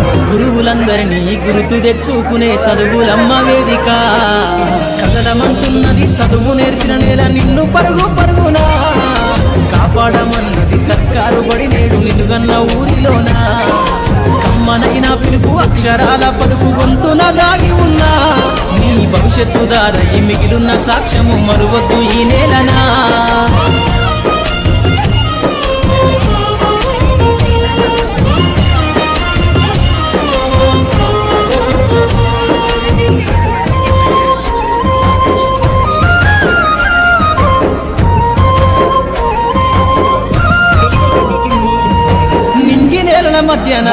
గురువులందరినీ గుర్తు తెచ్చుకునే చదువులమ్మ వేదిక. కదలమంటున్నది చదువు నేర్పిన నేల నిన్ను పరుగు పరుగునా. కాపాడమన్నది సర్కారు బడి నేడు నిలుగన్న ఊరిలోనా. కమ్మనైన పిలుపు అక్షరాల పలుకు గొంతున దాగి ఉన్నా. నీ భవిష్యత్తు దారయి మిగిలిన సాక్ష్యము మరువద్దు ఈ నేలనా? మధ్యన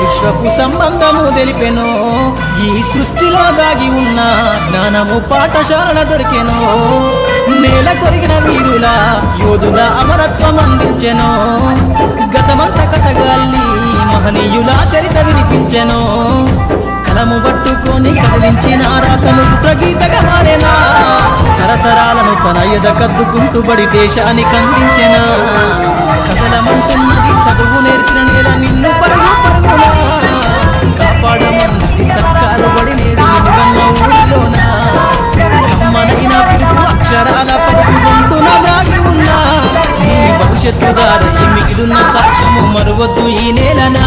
విశ్వకు సంబంధము తెలిపెను. ఈ సృష్టిలో దాగి ఉన్న జ్ఞానము పాఠశాల దొరికెను. నేల కొరిగిన వీరుల యోధుల అమరత్వం అందించెను. గతమంత కథగాల్ని మహనీయుల చరిత వినిపించెను. కలము పట్టుకొని కదిలించిన రాతను ప్రగీతగా మారేనా? తరతరాలను తన ఎద కద్దుకుంటూ బడి దేశానికి అందించెనా భవిష్యత్తు దారి మిగిలిన సాక్ష్యము మరువద్దు ఈ నేలనా?